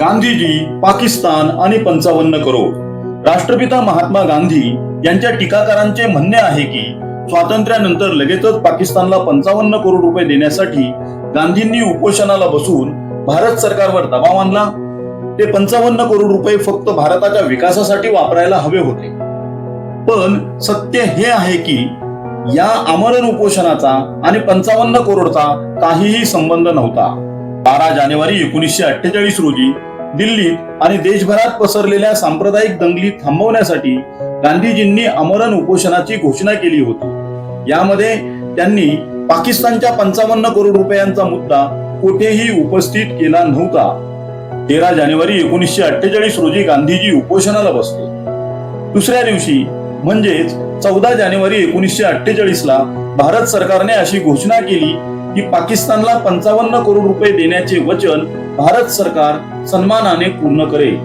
गांधीजी पाकिस्तान आणि पंचावन्न करोड. राष्ट्रपिता महात्मा गांधी यांच्या टीकाकारांचे म्हणणे आहे की स्वातंत्र्यानंतर लगेचच पाकिस्तानला पंचावन्न करोड रुपये देण्यासाठी गांधींनी उपोषणाला बसून भारत सरकारवर दबाव आणला. ते पंचावन्न करोड रुपये फक्त भारताच्या विकासासाठी वापरायला हवे होते. पण सत्य हे आहे की या आमरण उपोषणाचा आणि पंचावन्न करोडचा काहीही संबंध नव्हता. बारा जानेवारी एकोणीसशे अठ्ठेचाळीस रोजी दिल्लीत आणि देशभरात पसरलेल्या सांप्रदायिक दंगली थांबवण्यासाठी गांधीजींनी आमरण उपोषणाची घोषणा केली होती. यामध्ये त्यांनी पाकिस्तानच्या पंचावन्न करोड रुपयांचा मुद्दा कुठेही उपस्थित केला नव्हता. तेरा जानेवारी एकोणीसशे अठ्ठेचाळीस रोजी गांधीजी उपोषणाला बसले. दुसऱ्या दिवशी म्हणजेच चौदा जानेवारी एकोणीसशे अठ्ठेचाळीस ला भारत सरकारने अशी घोषणा केली की पाकिस्तानला पंचावन्न करोड रुपये देण्याचे वचन भारत सरकार सन्मानाने पूर्ण करेल.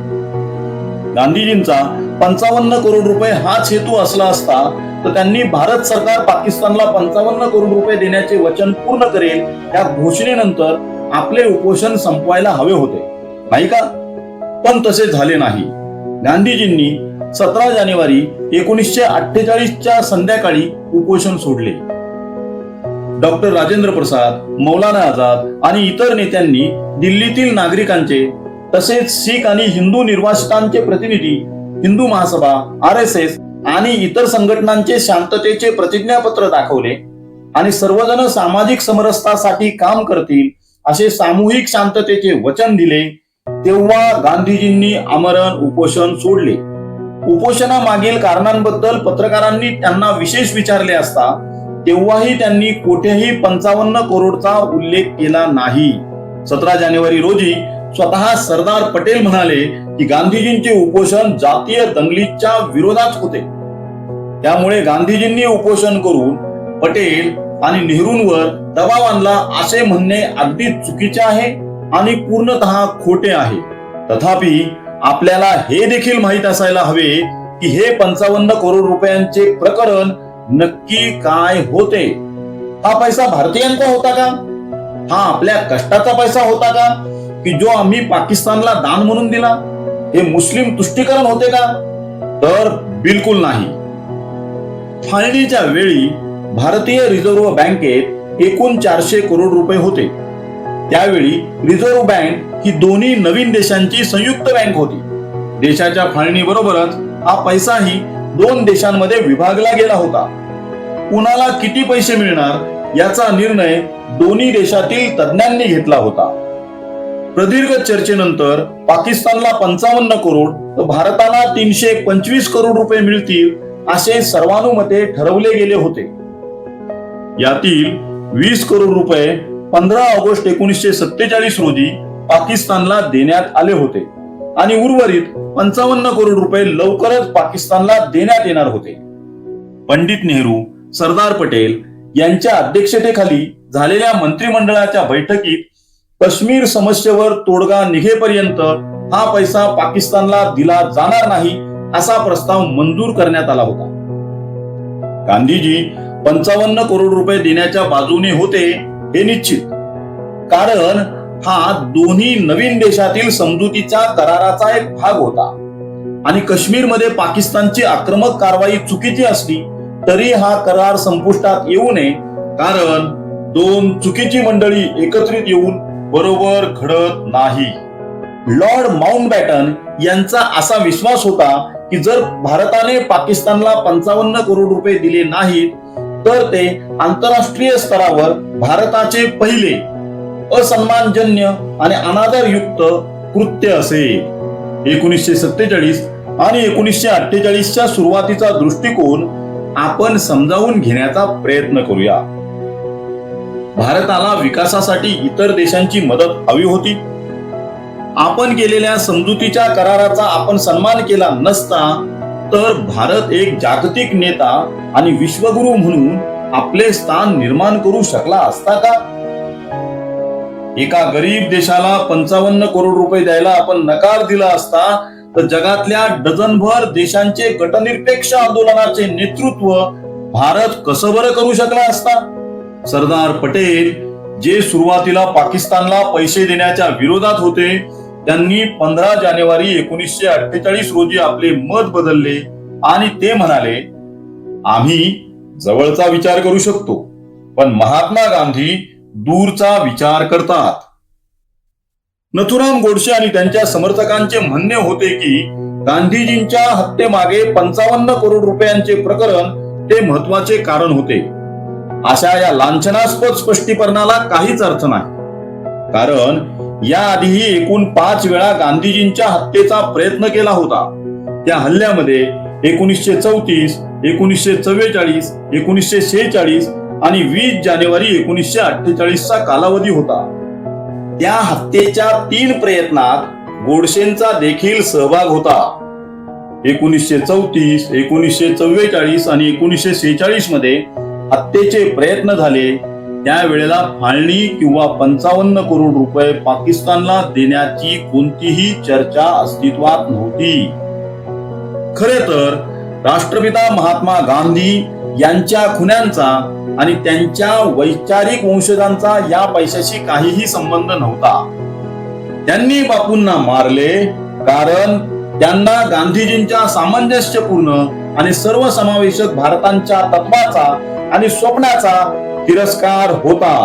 गांधीजींचा पंचावन्न करोड रुपये हाच हेतू असला असता तर त्यांनी भारत सरकार पाकिस्तानला पंचावन्न करोड रुपये देण्याचे वचन पूर्ण करेल या घोषणेनंतर आपले उपोषण संपवायला हवे होते. नाही का? पण तसे झाले नाही. गांधीजींनी सतरा जानेवारी एकोणीसशे अठ्ठेचाळीसच्या संध्याकाळी उपोषण सोडले. डॉक्टर राजेंद्र प्रसाद मौलाना आझाद आणि इतर नेत्यांनी दिल्लीतील नागरिकांचे तसेच शीख आणि हिंदू निर्वासितांचे प्रतिनिधी Hindu Mahasabha R S S आणि इतर संघटनांचे शांततेचे प्रतिज्ञापत्र दाखवले आणि सर्वजण सामाजिक समरसतासाठी काम करतील असे सामूहिक शांततेचे वचन दिले तेव्हा गांधीजींनी आमरण उपोषण सोडले. उपोषणामागील कारणांबद्दल पत्रकारांनी त्यांना विशेष विचारले असता तेव्हाही त्यांनी कोठेही पंचावन्न करोडचा उल्लेख केला नाही. सतरा जानेवारी रोजी स्वतः सरदार पटेल म्हणाले की गांधीजींचे उपोषण जातीय दंगलीच्या विरोधात होते. त्यामुळे गांधीजींनी उपोषण करून पटेल आणि नेहरूंवर दबाव आणला असे म्हणणे अगदी चुकीचे आहे आणि पूर्णतः खोटे आहे. तथापि आपल्याला हे देखील माहीत असायला हवे की हे पंचावन्न करोड रुपयांचे प्रकरण नक्की काय होते? हा पैसा भारतीयांचा होता का? हा आपल्या कष्टाचा पैसा होता का? की जो आम्ही पाकिस्तानला दान म्हणून दिला हे मुस्लिम तुष्टीकरण होते का? तर बिलकुल नाही. फाळणीच्या वेळी भारतीय रिझर्व्ह बँकेत एकूण चारशे करोड रुपये होते. त्यावेळी रिझर्व्ह बँक ही दोन्ही नवीन देशांची संयुक्त बँक होती. देशाच्या फाळणीबरोबरच हा पैसाही दोन देशांमध्ये विभागला गेला होता. कुणाला किती पैसे मिळणार याचा निर्णय दोन्ही देशातील तज्ञांनी घेतला होता. प्रदीर्घ चर्चेनंतर पाकिस्तानला पंचावन्न करोड तर भारताला तीनशे पंचवीस करोड रुपये मिळतील असे सर्वानुमते ठरवले गेले होते. यातील वीस करोड रुपये पंधरा ऑगस्ट एकोणीसशे सत्तेचाळीस रोजी पाकिस्तानला देण्यात आले होते. आणि उर्वरित पंचावन्न करोड रुपये लवकरच पाकिस्तानला देण्यात येणार होते. पंडित नेहरू सरदार पटेल यांच्या अध्यक्षतेखाली झालेल्या मंत्रिमंडळाच्या बैठकीत काश्मीर समस्येवर तोडगा निघेपर्यंत हा पैसा पाकिस्तानला दिला जाणार नाही असा प्रस्ताव मंजूर करण्यात आला होता. गांधीजी पंचावन्न करोड रुपये देण्याच्या बाजूने होते हे निश्चित. कारण हा दोन्ही नवीन देशातील समजुतीच्या कराराचा एक भाग होता. आणि काश्मीरमध्ये पाकिस्तानची आक्रमक कारवाई चुकीची असली तरी हा करार संपुष्टात येऊ नये कारण दोन चुकीची मंडळी एकत्रित येऊन बरोबर घडत नाही. लॉर्ड माउंटबॅटन यांचा असा विश्वास होता की जर भारताने पाकिस्तानला पंचावन्न करोड रुपये दिले नाहीत तर ते आंतरराष्ट्रीय स्तरावर भारताचे पहिले असन्मानजन्य आणि अनादरयुक्त कृत्य असेल एकोणीसशे सत्तेचाळीस आणि एकोणीसशे अठ्ठेचाळीसच्या सुरुवातीचा दृष्टिकोन आपण समजावून घेण्याचा प्रयत्न करूया. भारताला विकासासाठी इतर देशांची मदत हवी होती. आपण केलेल्या समजुतीच्या कराराचा आपण सन्मान केला नसता तर भारत एक जागतिक नेता आणि विश्वगुरु म्हणून आपले स्थान निर्माण करू शकला असता का? एका गरीब देशाला पंचावन्न करोड रुपये द्यायला आपण नकार दिला असता तर जगातल्या डझनभर देशांचे गटनिरपेक्ष आंदोलनाचे नेतृत्व भारत कसं बरं करू शकला असता? सरदार पटेल जे सुरुवातीला पाकिस्तानला पैसे देण्याच्या विरोधात होते त्यांनी पंधरा जानेवारी एकोणीसशे अठ्ठेचाळीस रोजी आपले मत बदलले आणि ते म्हणाले आम्ही जवळचा विचार करू शकतो पण महात्मा गांधी दूरचा विचार करतात. नथुराम गोडसे आणि त्यांच्या समर्थकांचे म्हणणे होते की गांधीजींच्या हत्येमागे पंचावन्न करोड रुपयांचे प्रकरण ते महत्त्वाचे कारण होते. अशा या लांछनास्पद स्पष्टीकरणाला काहीच अर्थ नाही. कारण याआधीही एकूण पाच वेळा गांधीजींच्या हत्येचा प्रयत्न केला होता. त्या हल्ल्यामध्ये एकोणीसशे चौतीस एकोणीसशे चव्वेचाळीस एकोणीसशे शेहेचाळीस आणि वीस जानेवारी एकोणीसशे अठ्ठेचाळीसचा कालावधी होता. त्या हत्येच्या तीन प्रयत्नात गोडसेंचा देखील सहभाग होता. एकोणीसशे चौतीस एकोणीसशे चव्वेचाळीस आणि एकोणीसशे सेहेचाळीसमध्ये हत्येचे प्रयत्न झाले. त्यावेळेला फाळणी किंवा पंचावन्न करोड रुपये पाकिस्तानला देण्याची कोणतीही चर्चा अस्तित्वात नव्हती. खरे तर राष्ट्रपिता महात्मा गांधी यांच्या खुन्यांचा आणि त्यांच्या वैचारिक वंशजांचा या पैशाशी काहीही संबंध नव्हता. त्यांनी बापूंना मारले कारण त्यांना गांधीजींच्या सामंजस्यपूर्ण आणि सर्वसमावेशक भारतांच्या तत्वाचा आणि स्वप्नाचा तिरस्कार होता.